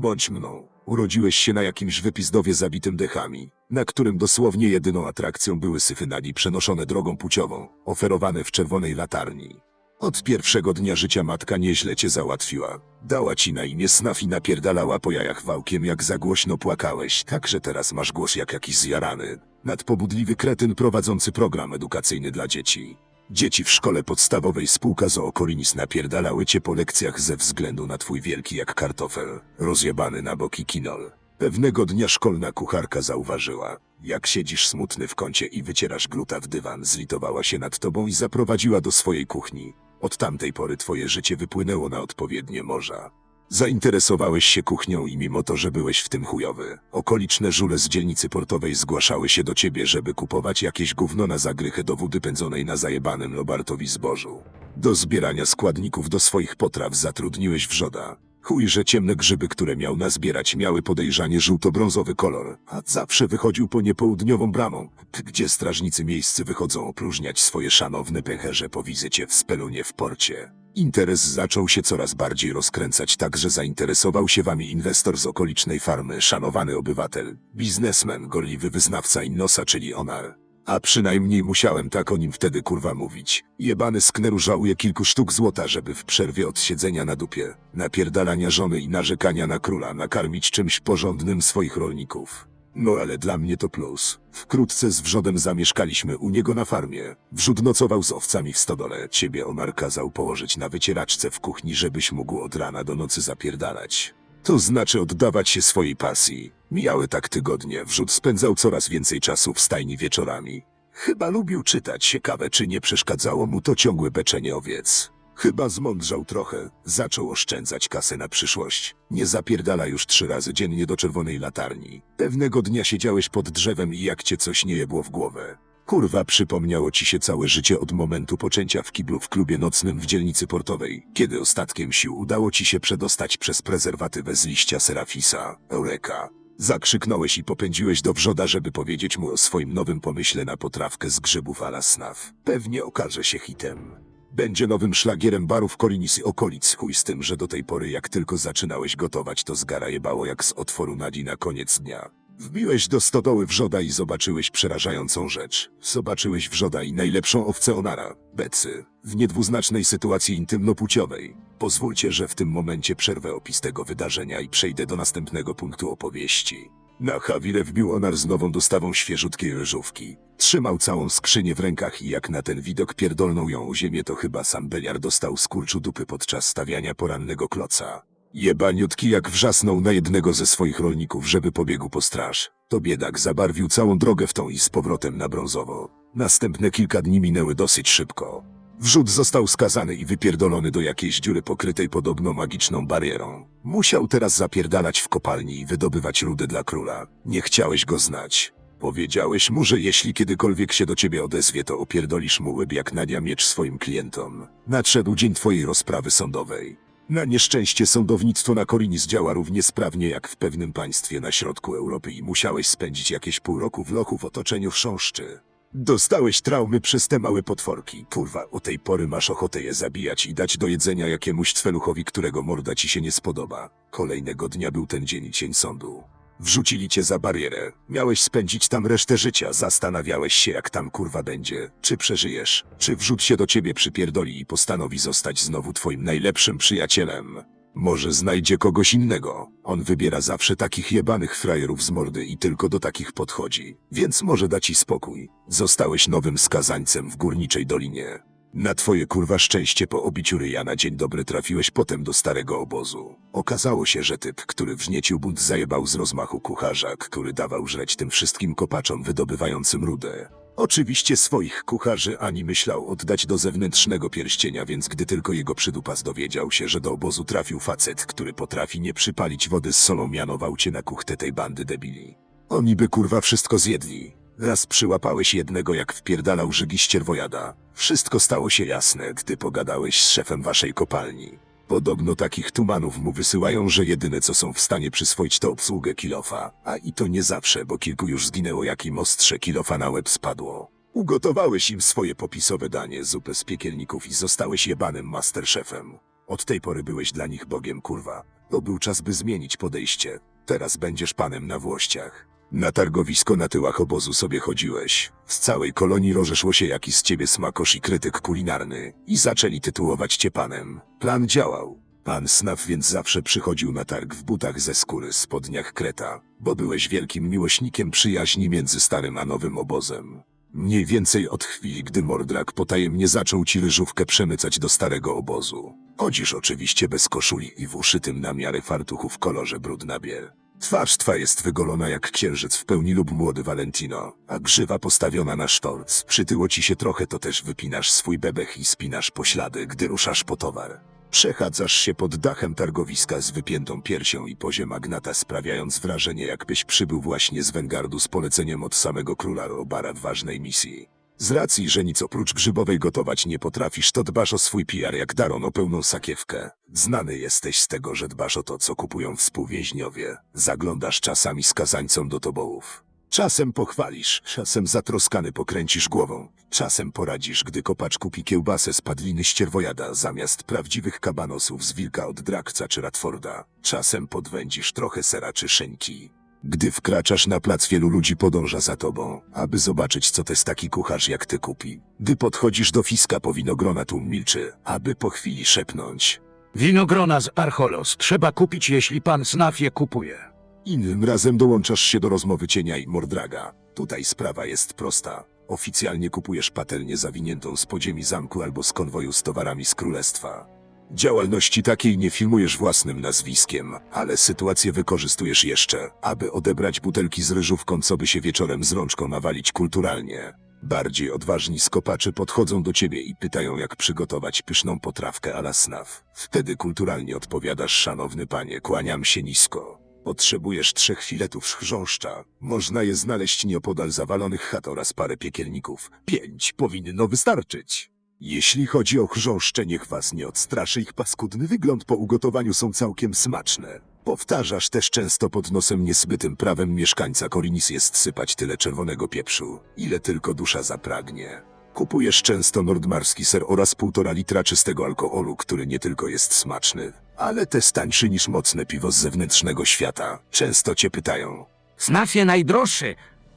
Bądź mną. Urodziłeś się na jakimś wypizdowie zabitym dechami, na którym dosłownie jedyną atrakcją były syfy nagi przenoszone drogą płciową, oferowane w czerwonej latarni. Od pierwszego dnia życia matka nieźle cię załatwiła. Dała ci na imię Snaf i napierdalała po jajach wałkiem jak za głośno płakałeś, tak że teraz masz głos jak jakiś zjarany. Nadpobudliwy kretyn prowadzący program edukacyjny dla dzieci. Dzieci w szkole podstawowej spółka z Okolinis napierdalały cię po lekcjach ze względu na twój wielki jak kartofel, rozjebany na boki kinol. Pewnego dnia szkolna kucharka zauważyła, jak siedzisz smutny w kącie i wycierasz gluta w dywan, zlitowała się nad tobą i zaprowadziła do swojej kuchni. Od tamtej pory twoje życie wypłynęło na odpowiednie morza. Zainteresowałeś się kuchnią i mimo to, że byłeś w tym chujowy, okoliczne żule z dzielnicy portowej zgłaszały się do ciebie, żeby kupować jakieś gówno na zagrychę do wody pędzonej na zajebanym Lobartowi zbożu. Do zbierania składników do swoich potraw zatrudniłeś wrzoda. Chuj, że ciemne grzyby, które miał nazbierać, miały podejrzanie żółto-brązowy kolor, a zawsze wychodził po niepołudniową bramą, gdzie strażnicy miejscy wychodzą opróżniać swoje szanowne pęcherze po wizycie w Spelunie w porcie. Interes zaczął się coraz bardziej rozkręcać tak, że zainteresował się wami inwestor z okolicznej farmy, szanowany obywatel, biznesmen, gorliwy wyznawca Innosa, czyli Onar. A przynajmniej musiałem tak o nim wtedy kurwa mówić. Jebany skneru żałuje kilku sztuk złota, żeby w przerwie od siedzenia na dupie, napierdalania żony i narzekania na króla nakarmić czymś porządnym swoich rolników. No ale dla mnie to plus. Wkrótce z wrzodem zamieszkaliśmy u niego na farmie. Wrzód nocował z owcami w stodole. Ciebie Omar kazał położyć na wycieraczce w kuchni, żebyś mógł od rana do nocy zapierdalać. To znaczy oddawać się swojej pasji. Mijały tak tygodnie, wrzód spędzał coraz więcej czasu w stajni wieczorami. Chyba lubił czytać, ciekawe czy nie przeszkadzało mu to ciągłe beczenie owiec. Chyba zmądrzał trochę, zaczął oszczędzać kasę na przyszłość. Nie zapierdala już trzy razy dziennie do czerwonej latarni. Pewnego dnia siedziałeś pod drzewem i jak cię coś nie jebło w głowę. Kurwa, przypomniało ci się całe życie od momentu poczęcia w kiblu w klubie nocnym w dzielnicy portowej, kiedy ostatkiem sił udało ci się przedostać przez prezerwatywę z liścia Serafisa. Eureka. Zakrzyknąłeś i popędziłeś do wrzoda, żeby powiedzieć mu o swoim nowym pomyśle na potrawkę z grzybów ala snaf. Pewnie okaże się hitem. Będzie nowym szlagierem barów Kolinis i okolic. Chuj z tym, że do tej pory jak tylko zaczynałeś gotować, to zgara jebało jak z otworu nadi na koniec dnia. Wbiłeś do stodoły wrzoda i zobaczyłeś przerażającą rzecz. Zobaczyłeś wrzoda i najlepszą owcę Onara, Becy, w niedwuznacznej sytuacji intymno-płciowej. Pozwólcie, że w tym momencie przerwę opis tego wydarzenia i przejdę do następnego punktu opowieści. Na Hawirę wbił Onar z nową dostawą świeżutkiej ryżówki. Trzymał całą skrzynię w rękach i jak na ten widok pierdolnął ją o ziemię, to chyba sam Beliar dostał skurczu dupy podczas stawiania porannego kloca. Jebaniutki jak wrzasnął na jednego ze swoich rolników, żeby pobiegł po straż. To biedak zabarwił całą drogę w tą i z powrotem na brązowo. Następne kilka dni minęły dosyć szybko. Wrzód został skazany i wypierdolony do jakiejś dziury pokrytej podobno magiczną barierą. Musiał teraz zapierdalać w kopalni i wydobywać rudę dla króla. Nie chciałeś go znać. Powiedziałeś mu, że jeśli kiedykolwiek się do ciebie odezwie, to opierdolisz mu łeb jak nadia miecz swoim klientom. Nadszedł dzień twojej rozprawy sądowej. Na nieszczęście sądownictwo na Korinis działa równie sprawnie jak w pewnym państwie na środku Europy i musiałeś spędzić jakieś pół roku w lochu w otoczeniu chrząszczy. Dostałeś traumy przez te małe potworki. Kurwa, o tej pory masz ochotę je zabijać i dać do jedzenia jakiemuś cweluchowi, którego morda ci się nie spodoba. Kolejnego dnia był ten dzień cień sądu. Wrzucili cię za barierę. Miałeś spędzić tam resztę życia. Zastanawiałeś się, jak tam kurwa będzie. Czy przeżyjesz? Czy wrzód się do ciebie przypierdoli i postanowi zostać znowu twoim najlepszym przyjacielem? Może znajdzie kogoś innego. On wybiera zawsze takich jebanych frajerów z mordy i tylko do takich podchodzi. Więc może da ci spokój. Zostałeś nowym skazańcem w górniczej dolinie. Na twoje kurwa szczęście po obiciu ryja na dzień dobry trafiłeś potem do starego obozu. Okazało się, że typ, który wzniecił bunt zajebał z rozmachu kucharza, który dawał żreć tym wszystkim kopaczom wydobywającym rudę. Oczywiście swoich kucharzy ani myślał oddać do zewnętrznego pierścienia, więc gdy tylko jego przydupas dowiedział się, że do obozu trafił facet, który potrafi nie przypalić wody z solą, mianował cię na kuchtę tej bandy debili. Oni by kurwa wszystko zjedli. Raz przyłapałeś jednego, jak wpierdalał żygi ścierwojada. Wszystko stało się jasne, gdy pogadałeś z szefem waszej kopalni. Podobno takich tumanów mu wysyłają, że jedyne co są w stanie przyswoić to obsługę kilofa. A i to nie zawsze, bo kilku już zginęło jak im ostrze kilofa na łeb spadło. Ugotowałeś im swoje popisowe danie, zupę z piekielników i zostałeś jebanym masterchefem. Od tej pory byłeś dla nich bogiem, kurwa. To był czas, by zmienić podejście. Teraz będziesz panem na włościach. Na targowisko na tyłach obozu sobie chodziłeś. Z całej kolonii rozeszło się jaki z ciebie smakosz i krytyk kulinarny i zaczęli tytułować cię panem. Plan działał. Pan Snaf więc zawsze przychodził na targ w butach ze skóry spodniach kreta, bo byłeś wielkim miłośnikiem przyjaźni między starym a nowym obozem. Mniej więcej od chwili, gdy Mordrak potajemnie zaczął ci ryżówkę przemycać do starego obozu. Chodzisz oczywiście bez koszuli i w uszytym na miarę fartuchu w kolorze brudna biel. Twarz twa jest wygolona jak księżyc w pełni lub młody Valentino, a grzywa postawiona na sztorc. Przytyło ci się trochę, to też wypinasz swój bebech i spinasz poślady, gdy ruszasz po towar. Przechadzasz się pod dachem targowiska z wypiętą piersią i poziom magnata, sprawiając wrażenie, jakbyś przybył właśnie z Wengardu z poleceniem od samego króla Robara w ważnej misji. Z racji, że nic oprócz grzybowej gotować nie potrafisz, to dbasz o swój PR jak Daron o pełną sakiewkę. Znany jesteś z tego, że dbasz o to, co kupują współwięźniowie. Zaglądasz czasami skazańcom do tobołów. Czasem pochwalisz, czasem zatroskany pokręcisz głową, czasem poradzisz, gdy kopacz kupi kiełbasę z padliny ścierwojada zamiast prawdziwych kabanosów z wilka od Drakca czy Ratforda. Czasem podwędzisz trochę sera czy szyńki. Gdy wkraczasz na plac, wielu ludzi podąża za tobą, aby zobaczyć, co też taki kucharz jak ty kupi. Gdy podchodzisz do fiska po winogrona, tłum milczy, aby po chwili szepnąć. Winogrona z Archolos trzeba kupić, jeśli pan Snaf je kupuje. Innym razem dołączasz się do rozmowy cienia i Mordraga. Tutaj sprawa jest prosta. Oficjalnie kupujesz patelnię zawiniętą z podziemi zamku albo z konwoju z towarami z królestwa. Działalności takiej nie filmujesz własnym nazwiskiem, ale sytuację wykorzystujesz jeszcze, aby odebrać butelki z ryżówką, co by się wieczorem z rączką nawalić kulturalnie. Bardziej odważni skopacze podchodzą do ciebie i pytają, jak przygotować pyszną potrawkę ala snaf. Wtedy kulturalnie odpowiadasz, szanowny panie, kłaniam się nisko. Potrzebujesz trzech filetów chrząszcza. Można je znaleźć nieopodal zawalonych chat oraz parę piekielników. Pięć powinno wystarczyć. Jeśli chodzi o chrząszcze, niech was nie odstraszy ich paskudny wygląd po ugotowaniu są całkiem smaczne. Powtarzasz też często pod nosem niezbytym prawem mieszkańca Korinis jest sypać tyle czerwonego pieprzu, ile tylko dusza zapragnie. Kupujesz często nordmarski ser oraz półtora litra czystego alkoholu, który nie tylko jest smaczny, ale też tańszy niż mocne piwo z zewnętrznego świata. Często cię pytają. Snafie najdroższy,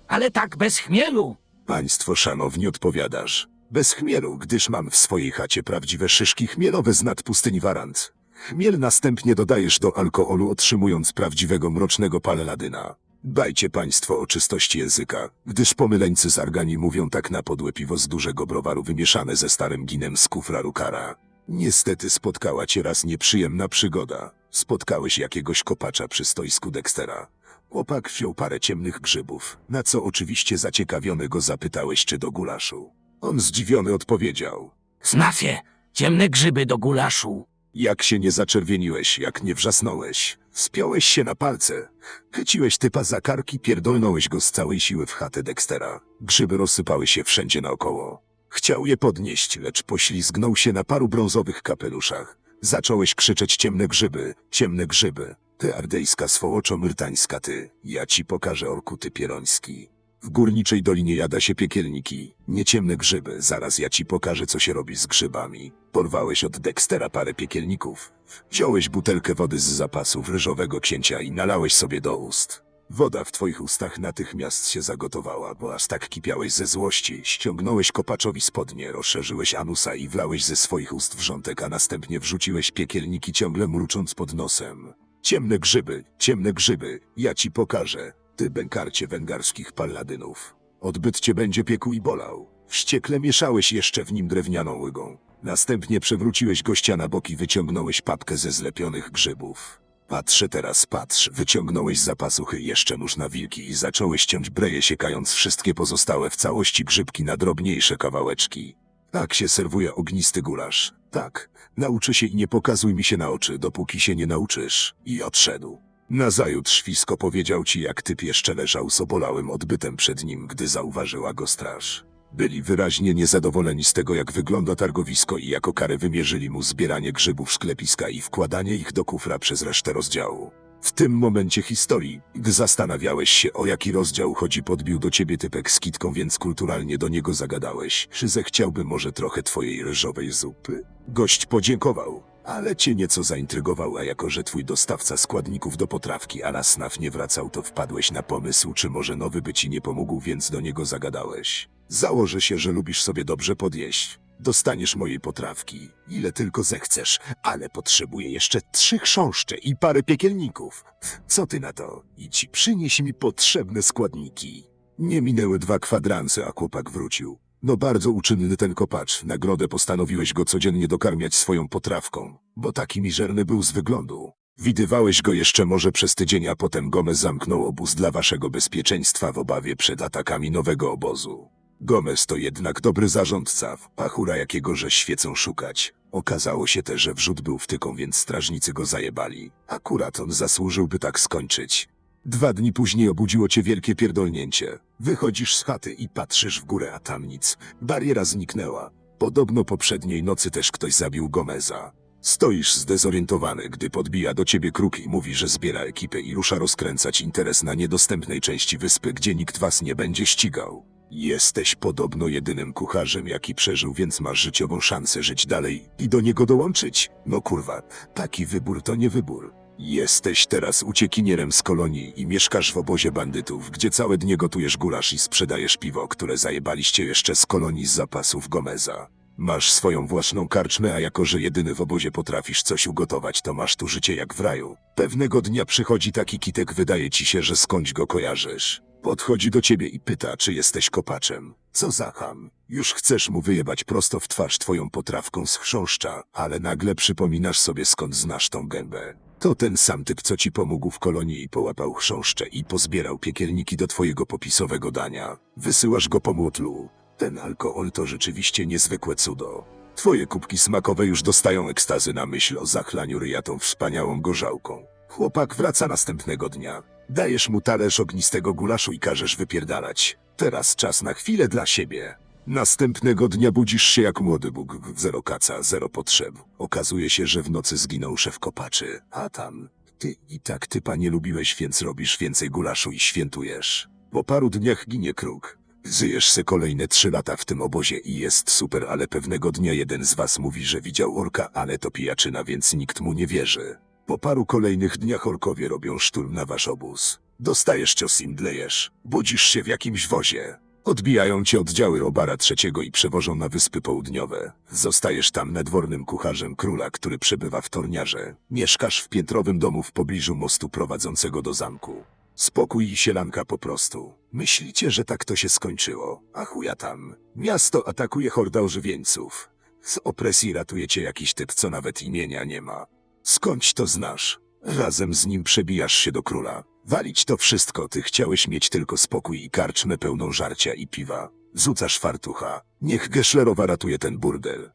ale tak bez chmielu. Państwo szanowni odpowiadasz. Bez chmielu, gdyż mam w swojej chacie prawdziwe szyszki chmielowe z nad pustyni Warant. Chmiel następnie dodajesz do alkoholu, otrzymując prawdziwego mrocznego paleladyna. Dbajcie państwo o czystość języka, gdyż pomyleńcy z Argani mówią tak na podłe piwo z dużego browaru wymieszane ze starym ginem z kufra Rukara. Niestety spotkała cię raz nieprzyjemna przygoda. Spotkałeś jakiegoś kopacza przy stoisku Dextera. Chłopak wziął parę ciemnych grzybów, na co oczywiście zaciekawiony go zapytałeś, czy do gulaszu. On zdziwiony odpowiedział. Snafie, ciemne grzyby do gulaszu. Jak się nie zaczerwieniłeś, jak nie wrzasnąłeś. Spiąłeś się na palce. Chyciłeś typa za karki, pierdolnąłeś go z całej siły w chatę Dextera. Grzyby rozsypały się wszędzie naokoło. Chciał je podnieść, lecz poślizgnął się na paru brązowych kapeluszach. Zacząłeś krzyczeć ciemne grzyby, ciemne grzyby. Ty ardejska swołoczo myrtańska ty, ja ci pokażę orkuty pieroński. W górniczej dolinie jada się piekielniki, nie ciemne grzyby, zaraz ja ci pokażę, co się robi z grzybami. Porwałeś od Dextera parę piekielników. Wziąłeś butelkę wody z zapasów ryżowego księcia i nalałeś sobie do ust. Woda w twoich ustach natychmiast się zagotowała, bo aż tak kipiałeś ze złości. Ściągnąłeś kopaczowi spodnie, rozszerzyłeś anusa i wlałeś ze swoich ust wrzątek, a następnie wrzuciłeś piekielniki ciągle mrucząc pod nosem. Ciemne grzyby, ciemne grzyby, ja ci pokażę. Ty bękarcie węgarskich palladynów. Odbyt cię będzie piekł i bolał. Wściekle mieszałeś jeszcze w nim drewnianą łygą. Następnie przewróciłeś gościa na bok i wyciągnąłeś papkę ze zlepionych grzybów. Patrzę teraz, patrz, wyciągnąłeś z zapasuchy jeszcze nóż na wilki i zacząłeś ciąć breje, siekając wszystkie pozostałe w całości grzybki na drobniejsze kawałeczki. Tak się serwuje ognisty gulasz. Tak, nauczy się i nie pokazuj mi się na oczy, dopóki się nie nauczysz. I odszedł. Nazajutrz Fisko powiedział ci, jak typ jeszcze leżał z obolałym odbytem przed nim, gdy zauważyła go straż. Byli wyraźnie niezadowoleni z tego, jak wygląda targowisko i jako karę wymierzyli mu zbieranie grzybów sklepiska i wkładanie ich do kufra przez resztę rozdziału. W tym momencie historii, gdy zastanawiałeś się, o jaki rozdział chodzi, podbił do ciebie typek z kitką, więc kulturalnie do niego zagadałeś, czy zechciałby może trochę twojej ryżowej zupy? Gość podziękował. Ale cię nieco zaintrygował, a jako że twój dostawca składników do potrawki ala snaf nie wracał, to wpadłeś na pomysł, czy może nowy by ci nie pomógł, więc do niego zagadałeś. Założę się, że lubisz sobie dobrze podjeść. Dostaniesz mojej potrawki, ile tylko zechcesz, ale potrzebuję jeszcze trzy chrząszcze i parę piekielników. Co ty na to? Idź, przynieś mi potrzebne składniki. Nie minęły dwa kwadranse, a chłopak wrócił. No bardzo uczynny ten kopacz. Nagrodę postanowiłeś go codziennie dokarmiać swoją potrawką, bo taki mizerny był z wyglądu. Widywałeś go jeszcze może przez tydzień, a potem Gomez zamknął obóz dla waszego bezpieczeństwa w obawie przed atakami nowego obozu. Gomez to jednak dobry zarządca, pachura jakiego że świecą szukać. Okazało się też, że wrzut był wtyką, więc strażnicy go zajebali. Akurat on zasłużyłby tak skończyć. Dwa dni później obudziło cię wielkie pierdolnięcie. Wychodzisz z chaty i patrzysz w górę, a tam nic. Bariera zniknęła. Podobno poprzedniej nocy też ktoś zabił Gomeza. Stoisz zdezorientowany, gdy podbija do ciebie kruk i mówi, że zbiera ekipę i rusza rozkręcać interes na niedostępnej części wyspy, gdzie nikt was nie będzie ścigał. Jesteś podobno jedynym kucharzem, jaki przeżył, więc masz życiową szansę żyć dalej i do niego dołączyć. No kurwa, taki wybór to nie wybór. Jesteś teraz uciekinierem z kolonii i mieszkasz w obozie bandytów, gdzie całe dnie gotujesz gulasz i sprzedajesz piwo, które zajebaliście jeszcze z kolonii z zapasów Gomeza. Masz swoją własną karczmę, a jako że jedyny w obozie potrafisz coś ugotować, to masz tu życie jak w raju. Pewnego dnia przychodzi taki kitek, wydaje ci się, że skądś go kojarzysz. Podchodzi do ciebie i pyta, czy jesteś kopaczem. Co za ham? Już chcesz mu wyjebać prosto w twarz twoją potrawką z chrząszcza, ale nagle przypominasz sobie skąd znasz tą gębę. To ten sam typ, co ci pomógł w kolonii i połapał chrząszcze i pozbierał piekielniki do twojego popisowego dania. Wysyłasz go po młotlu. Ten alkohol to rzeczywiście niezwykłe cudo. Twoje kubki smakowe już dostają ekstazy na myśl o zachlaniu ryja tą wspaniałą gorzałką. Chłopak wraca następnego dnia. Dajesz mu talerz ognistego gulaszu i każesz wypierdalać. Teraz czas na chwilę dla siebie. Następnego dnia budzisz się jak młody Bóg, zero kaca, zero potrzeb. Okazuje się, że w nocy zginął szef kopaczy, a tam... Ty i tak typa nie lubiłeś, więc robisz więcej gulaszu i świętujesz. Po paru dniach ginie kruk. Żyjesz se kolejne trzy lata w tym obozie i jest super, ale pewnego dnia jeden z was mówi, że widział orka, ale to pijaczyna, więc nikt mu nie wierzy. Po paru kolejnych dniach orkowie robią szturm na wasz obóz. Dostajesz cios i mdlejesz. Budzisz się w jakimś wozie. Odbijają cię oddziały Robara trzeciego i przewożą na Wyspy Południowe. Zostajesz tam nadwornym kucharzem króla, który przebywa w Torniarze. Mieszkasz w piętrowym domu w pobliżu mostu prowadzącego do zamku. Spokój i sielanka po prostu. Myślicie, że tak to się skończyło? A chuja tam. Miasto atakuje horda ożywieńców. Z opresji ratuje cię jakiś typ, co nawet imienia nie ma. Skądś to znasz? Razem z nim przebijasz się do króla. Walić to wszystko, ty chciałeś mieć tylko spokój i karczmę pełną żarcia i piwa. Rzucasz fartucha. Niech Geszlerowa ratuje ten burdel.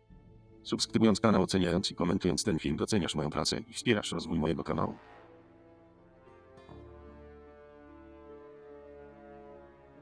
Subskrybując kanał, oceniając i komentując ten film doceniasz moją pracę i wspierasz rozwój mojego kanału.